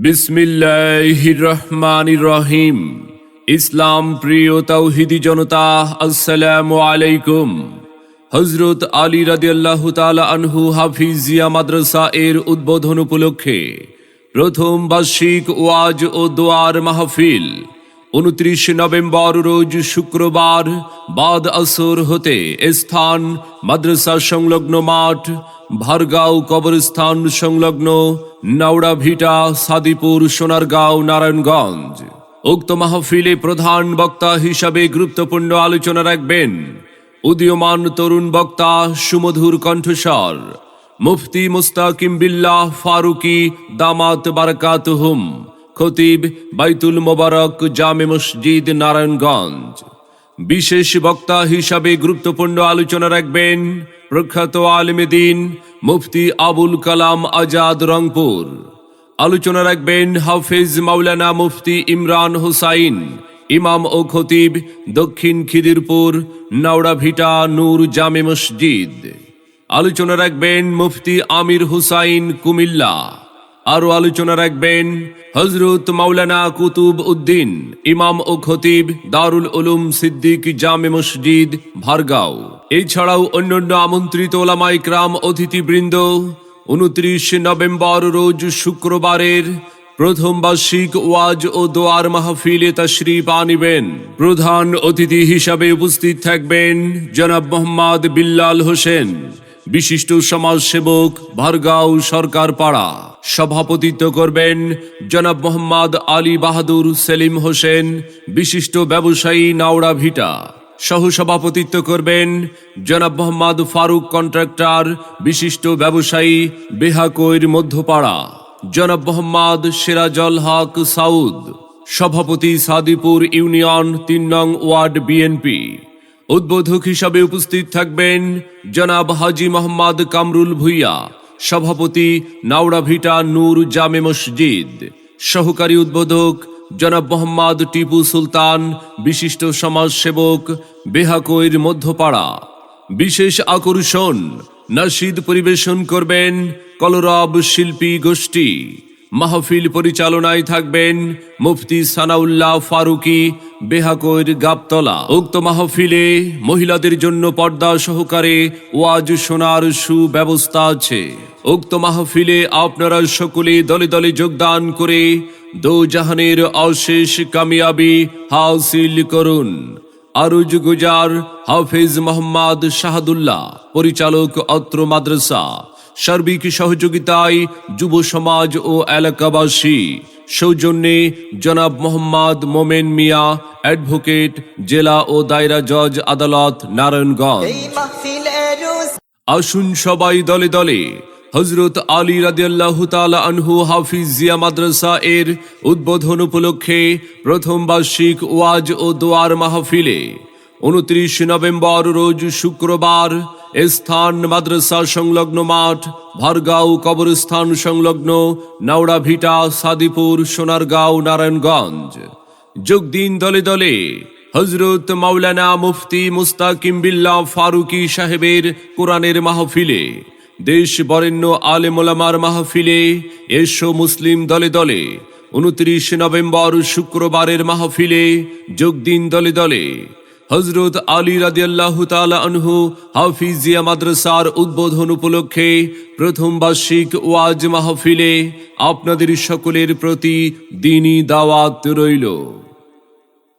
বিসমিল্লাহ রহমানির রহিম ইসলাম প্রিয় তৌহিদি জনতা, আসসালামু আলাইকুম। হজরত আলী রাদি আল্লাহ আনহু হাফিজিয়া মাদ্রাসা এর উদ্বোধন উপলক্ষে প্রথম বার্ষিক ওয়াজ ও দোয়ার মাহফিল উনত্রিশ নভেম্বর রোজ শুক্রবার বাদ আসর হতে স্থান মাদ্রাসা সংলগ্ন মাঠ, ভারগাঁও কবরস্থান সংলগ্ন নাওড়া ভিটা, সাদিপুর, সোনারগাঁও, নারায়ণগঞ্জ। উক্ত মাহফিলে প্রধান বক্তা হিসাবে গুরুত্বপূর্ণ আলোচনা রাখবেন উদীয়মান তরুণ বক্তা সুমধুর কণ্ঠস্বর, মুফতি মুস্তাকিম বিল্লাহ ফারুকি দামাত বারাকাতুহুম। খতিব বাইতুল মোবারক জামে মসজিদ নারায়ণগঞ্জ। বিশেষ বক্তা হিসাবে গুরুত্বপূর্ণ আলোচনা রাখবেন প্রখ্যাত আলমেদিন মুফতি আবুল কালাম আজাদ রংপুর। আলোচনা রাখবেন হাফেজ মাওলানা মুফতি ইমরান হুসাইন, ইমাম ও খতিব দক্ষিণ খিদিরপুর, নাওড়া ভিটা নূর জামে মসজিদ। আলোচনা রাখবেন মুফতি আমির হুসাইন কুমিল্লা। আরও আলোচনা রাখবেন হজরত মাওলানা কুতুব উদ্দিন, ইমাম ও খতিব দারুল উলুম সিদ্দিক জামে মসজিদ, ভারগাঁও। এছাড়াও অন্যান্য আমন্ত্রিত ওলামাই ক্রাম অতিথিবৃন্দ, উনত্রিশ নভেম্বর রোজ শুক্রবারের প্রথম বার্ষিক ওয়াজ ও দোয়ার মাহফিলে তশরিফ আনিবেন। প্রধান অতিথি হিসাবে উপস্থিত থাকবেন জনাব মোহাম্মদ বিল্লাল হোসেন। বিশিষ্ট সমাজসেবক ভারগাঁও সরকার পাড়া সভাপতিত্ব করবেন জনাব মোহাম্মদ আলী বাহাদুর সেলিম হোসেন, বিশিষ্ট ব্যবসায়ী নাওড়া ভিটা। সহসভাপতিত্ব করবেন জনাব মোহাম্মদ ফারুক কন্ট্রাক্টর, বিশিষ্ট ব্যবসায়ী বেহাকৈর মধ্যপাড়া। জনাব মোহাম্মদ সিরাজল হক সাউদ। সভাপতি সাদিপুর ইউনিয়ন তিন নং ওয়ার্ড বিএনপি। উদ্বোধক হিসাবে উপস্থিত থাকবেন জনাব হাজি মোহাম্মদ কামরুল ভুইয়া, সভাপতি নাওড়া ভিটা নূর জামে মসজিদ। সহকারী উদ্বোধক জনাব মোহাম্মদ টিপু সুলতান, বিশিষ্ট সমাজসেবক বেহাকৈর মধ্যপাড়া। বিশেষ আকর্ষণ, নাসিদ পরিবেশন করবেন কলরব শিল্পী গোষ্ঠী। মাহফিল পরিচালনায় থাকবেন মুফতি সানাউল্লাহ ফারুকি বেহাকৈর গাবতলা। উক্ত মাহফিলে মহিলাদের জন্য পর্দা সহকারে ওয়াজ শোনার সুব্যবস্থা আছে। উক্ত মাহফিলে আপনারা সকলে দলে দলে যোগদান করে দো জাহানের অশেষ কামিয়াবি হাসিল করুন। আরুজ গুজার হাফিজ মোহাম্মদ শাহাদুল্লাহ, পরিচালক অত্র মাদ্রাসা। সার্বিক সহযোগিতায় যুব সমাজ ও এলাকাবাসী। সৌজন্যে জনাব মোহাম্মদ মোমেন মিয়া অ্যাডভোকেট জেলা ও দায়রা জজ আদালত নারায়ণগঞ্জ। আসুন সবাই দলে দলে। হজরত আলী রাদিয়াল্লাহ তাআলা আনহু হাফিজ জিয়া মাদ্রাসা এর উদ্বোধন উপলক্ষে প্রথম বার্ষিক ওয়াজ ও দোয়ার মাহফিলে। উনত্রিশ নভেম্বর রোজ শুক্রবার স্থান মাদ্রাসা সংলগ্ন মাঠ, ভারগাঁও কবরস্থান সংলগ্ন, নাওড়া ভিটা, সাদিপুর, সোনারগাঁও, নারায়ণগঞ্জ। যোগ দিন দলে দলে হজরত মাওলানা মুফতি মুস্তাকিম বিল্লাহ ফারুকি সাহেবের কোরআনের মাহফিলে, দেশ বরেণ্য আলেমোলামার মাহফিলে এসো মুসলিম দলে দলে উনত্রিশ নভেম্বর শুক্রবারের মাহফিলে যোগ দিন দলে দলে হজরত আলী রাদিয়াল্লাহ আনহু হাফিজিয়া মাদ্রাসার উদ্বোধন উপলক্ষে প্রথম বার্ষিক ওয়াজ মাহফিলে আপনাদের সকলের প্রতি দিনই দাওয়াত রইল।